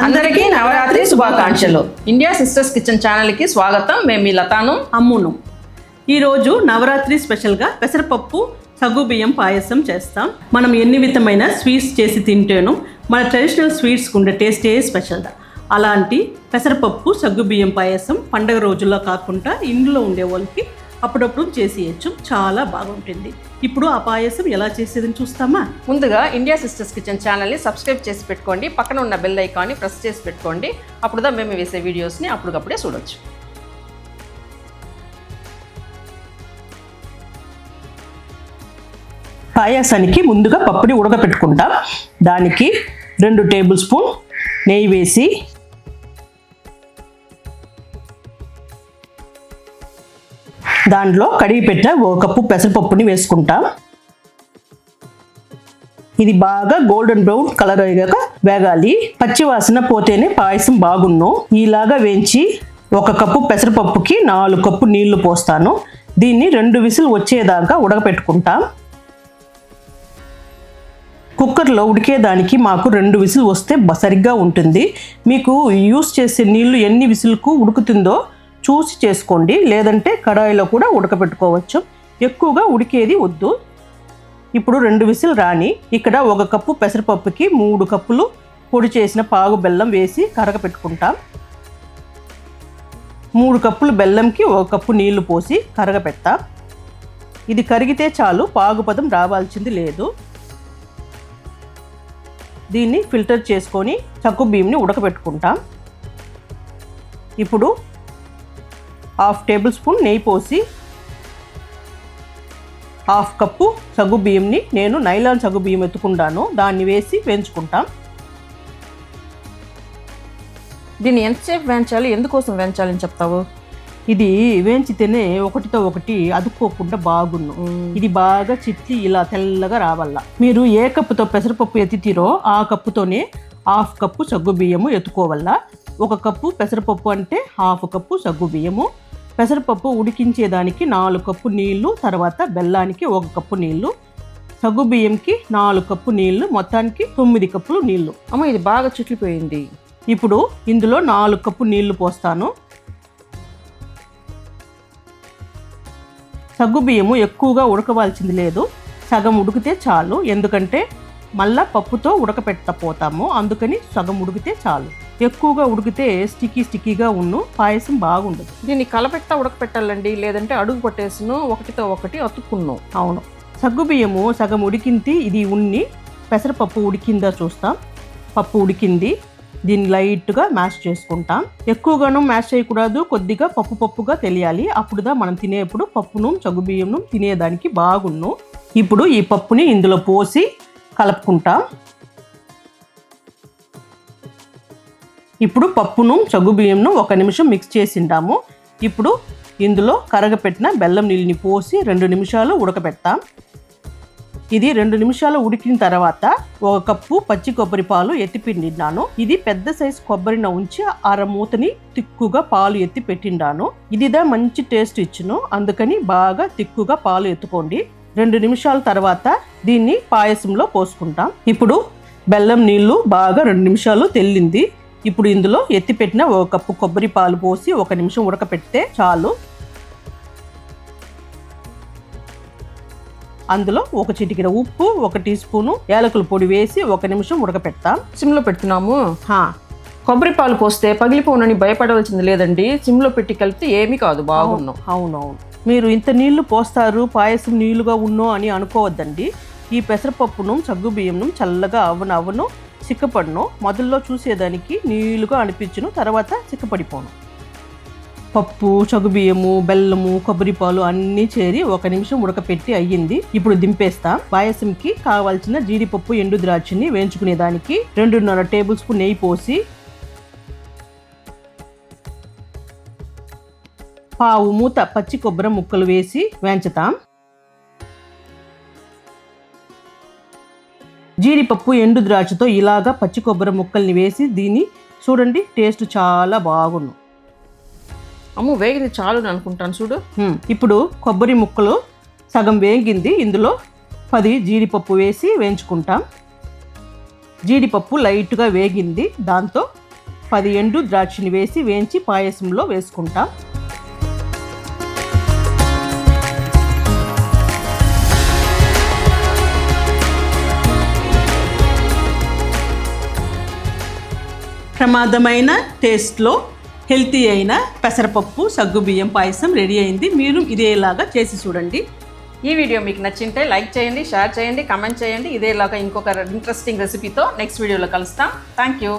అందరికీ నవరాత్రి శుభాకాంక్షలు. India sisters kitchen ఛానల్కి స్వాగతం. మేము మీ లతాను. అమ్మును. ఈరోజు నవరాత్రి స్పెషల్గా పెసరపప్పు సగ్గు బియ్యం పాయసం చేస్తాం. మనం ఎన్ని విధమైన స్వీట్స్ చేసి తింటేను మన ట్రెడిషనల్ స్వీట్స్కి ఉండే టేస్టే స్పెషల్ అలాంటి పెసరపప్పు సగ్గు బియ్యం పాయసం పండగ రోజుల్లో కాకుండా ఇంట్లో ఉండే వాళ్ళకి అప్పుడప్పుడు చేసేయచ్చు. చాలా బాగుంటుంది. ఇప్పుడు ఆ పాయసం ఎలా చేసేదని చూస్తామా? ముందుగా ఇండియా సిస్టర్స్ కిచెన్ ఛానల్ని సబ్స్క్రైబ్ చేసి పెట్టుకోండి. పక్కన ఉన్న బెల్ ఐకాన్ని ప్రెస్ చేసి పెట్టుకోండి. అప్పుడుదా మేము వేసే వీడియోస్ని అప్పటికప్పుడే చూడొచ్చు. పాయాసానికి ముందుగా పప్పుని ఉడకపెట్టుకుంటాం. దానికి రెండు టేబుల్ స్పూన్ నెయ్యి వేసి దాంట్లో కడిగి పెట్టిన ఒక కప్పు పెసరపప్పుని వేసుకుంటాం. ఇది బాగా గోల్డెన్ బ్రౌన్ కలర్ అయ్యాక వేగాలి. పచ్చి వాసన పోతేనే పాయసం బాగున్ను. ఇలాగా వేయించి ఒక కప్పు పెసరపప్పుకి నాలుగు కప్పు నీళ్ళు పోస్తాను. దీన్ని రెండు విసులు వచ్చేదాకా ఉడకపెట్టుకుంటాం. కుక్కర్లో ఉడికేదానికి మాకు రెండు విసులు వస్తే సరిగ్గా ఉంటుంది. మీకు యూస్ చేసే నీళ్ళు ఎన్ని విసులకు ఉడుకుతుందో చూసి చేసుకోండి లేదంటే కడాయిలో కూడా ఉడకబెట్టుకోవచ్చు. ఎక్కువగా ఉడికేది వద్దు. ఇప్పుడు రెండు విసిల్ రాని ఇక్కడ ఒక కప్పు పెసరపప్పుకి మూడు కప్పులు పొడి చేసిన పాగు బెల్లం వేసి కరగపెట్టుకుంటాం. మూడు కప్పులు బెల్లంకి ఒక కప్పు నీళ్ళు పోసి కరగపెడతాం. ఇది కరిగితే చాలు పాగుపదం రావాల్సింది లేదు. దీన్ని ఫిల్టర్ చేసుకొని చక్కు బియ్యంని ఉడకబెట్టుకుంటాం. ఇప్పుడు హాఫ్ టేబుల్ స్పూన్ నెయ్యి పోసి హాఫ్ కప్పు సగ్గు బియ్యంని నేను నైలాన్ సగ్గు బియ్యం ఎత్తుకుంటాను. దాన్ని వేసి వేయించుకుంటాం. దీన్ని ఎంతసేపు వేయించాలి? ఎందుకోసం వేయించాలని చెప్తావు? ఇది వేయించితేనే ఒకటితో ఒకటి అదుక్కోకుండా బాగున్ను ఇది బాగా చిట్లి ఇలా తెల్లగా రావాల. మీరు ఏ కప్పుతో పెసరపప్పు ఎత్తితీరో ఆ కప్పుతోనే హాఫ్ కప్పు సగ్గు బియ్యము ఎత్తుకోవాల. ఒక కప్పు పెసరపప్పు అంటే హాఫ్ కప్పు సగ్గు బియ్యము. పెసరపప్పు ఉడికించేదానికి నాలుగు కప్పు నీళ్ళు తర్వాత బెల్లానికి ఒక కప్పు నీళ్ళు సగ్గు బియ్యంకి నాలుగు కప్పు నీళ్ళు మొత్తానికి తొమ్మిది కప్పులు నీళ్ళు. అమ్మ ఇది బాగా చిట్లిపోయింది. ఇప్పుడు ఇందులో నాలుగు కప్పు నీళ్ళు పోస్తాను. సగ్గు బియ్యము ఎక్కువగా ఉడకవలసింది లేదు. సగం ఉడికితే చాలు. ఎందుకంటే మళ్ళా పప్పుతో ఉడకపెట్టతా పోతాము అందుకని సగం ఉడికితే చాలు. ఎక్కువగా ఉడికితే స్టిక్కీ స్టిక్కీగా ఉన్ను పాయసం బాగుండదు. దీన్ని కలపెట్టా ఉడకపెట్టాలండి. లేదంటే అడుగు పట్టేసును ఒకటితో ఒకటి అతుక్కున్నాం. అవును. సగ్గు బియ్యము సగం ఉడికింది ఇది ఉన్ని పెసరపప్పు ఉడికిందా చూస్తాం. పప్పు ఉడికింది దీన్ని లైట్గా మ్యాష్ చేసుకుంటాం. ఎక్కువగాను మ్యాష్ చేయకూడదు కొద్దిగా పప్పు పప్పుగా తెలియాలి. అప్పుడుదా మనం తినేప్పుడు పప్పును సగ్గు బియ్యంను తినేదానికి బాగున్ను. ఇప్పుడు ఈ పప్పుని ఇందులో పోసి కలుపుకుంటాం. ఇప్పుడు పప్పును సగ్గు బియ్యంను ఒక నిమిషం మిక్స్ చేసిండాము ఇప్పుడు ఇందులో కరగపెట్టిన బెల్లం నీళ్ళని పోసి రెండు నిమిషాలు ఉడకబెడతాం ఇది రెండు నిమిషాలు ఉడికిన తర్వాత ఒక కప్పు పచ్చి కొబ్బరి పాలు ఎత్తి పిండిన్నాను. ఇది పెద్ద సైజు కొబ్బరిని ఉంచి అర మూతని తిక్కుగా పాలు ఎత్తి పెట్టిండాను. ఇదిదా మంచి టేస్ట్ ఇచ్చును. అందుకని బాగా తిక్కుగా పాలు ఎత్తుకోండి. రెండు నిమిషాల తర్వాత దీన్ని పాయసంలో పోసుకుంటాం. ఇప్పుడు బెల్లం నీళ్ళు బాగా రెండు నిమిషాలు తెల్లింది. ఇప్పుడు ఇందులో ఎత్తి పెట్టిన ఒక కప్పు కొబ్బరి పాలు పోసి ఒక నిమిషం ఉడకపెడితే చాలు. అందులో ఒక చిటికెన ఉప్పు ఒక టీ స్పూను యాలకుల పొడి వేసి ఒక నిమిషం ఉడకపెడతాం. సిమ్లో పెడుతున్నాము? హా, కొబ్బరి పాలు పోస్తే పగిలిపోనని భయపడవలసింది లేదండి. సిమ్లో పెట్టి కలిపితే ఏమీ కాదు బాగున్నాం అవునవును. మీరు ఇంత నీళ్ళు పోస్తారు పాయసం నీళ్ళుగా ఉన్నో అని అనుకోవద్దండి. ఈ పెసరపప్పును సగ్గుబియ్యంను చల్లగా అవ్వను అవను చిక్కపడును. మొదల్లో చూసేదానికి నీళ్ళుగా అనిపించును తర్వాత చిక్కపడిపోను. పప్పు సగ్గుబియ్యము బెల్లము కొబ్బరి పాలు అన్నీ చేరి ఒక నిమిషం ఉడకపెట్టి అయ్యింది. ఇప్పుడు దింపేస్తా. పాయసంకి కావాల్సిన జీడిపప్పు ఎండు ద్రాక్షని వేయించుకునేదానికి రెండున్నర టేబుల్ స్పూన్ నెయ్యి పోసి పావు మూత పచ్చి కొబ్బరి ముక్కలు వేసి వేంచుతాం. జీడిపప్పు ఎండు ద్రాక్షతో ఇలాగా పచ్చి కొబ్బరి ముక్కల్ని వేసి దీన్ని చూడండి టేస్ట్ చాలా బాగుండు. అమ్ము వేగింది చాలు అని అనుకుంటాను చూడు. ఇప్పుడు కొబ్బరి ముక్కలు సగం వేగింది ఇందులో పది జీడిపప్పు వేసి వేయించుకుంటాం జీడిపప్పు లైట్గా వేగింది దాంతో పది ఎండు ద్రాక్షని వేసి వేయించి పాయసంలో వేసుకుంటాం. ప్రమాదమైన టేస్ట్లో హెల్తీ అయిన పెసరపప్పు సగ్గుబియ్యం పాయసం రెడీ అయింది. మీరు ఇదేలాగా చేసి చూడండి. ఈ వీడియో మీకు నచ్చింటే లైక్ చేయండి షేర్ చేయండి కమెంట్ చేయండి. ఇదేలాగా ఇంకొక ఇంట్రెస్టింగ్ రెసిపీతో నెక్స్ట్ వీడియోలో కలుస్తాం. Thank you.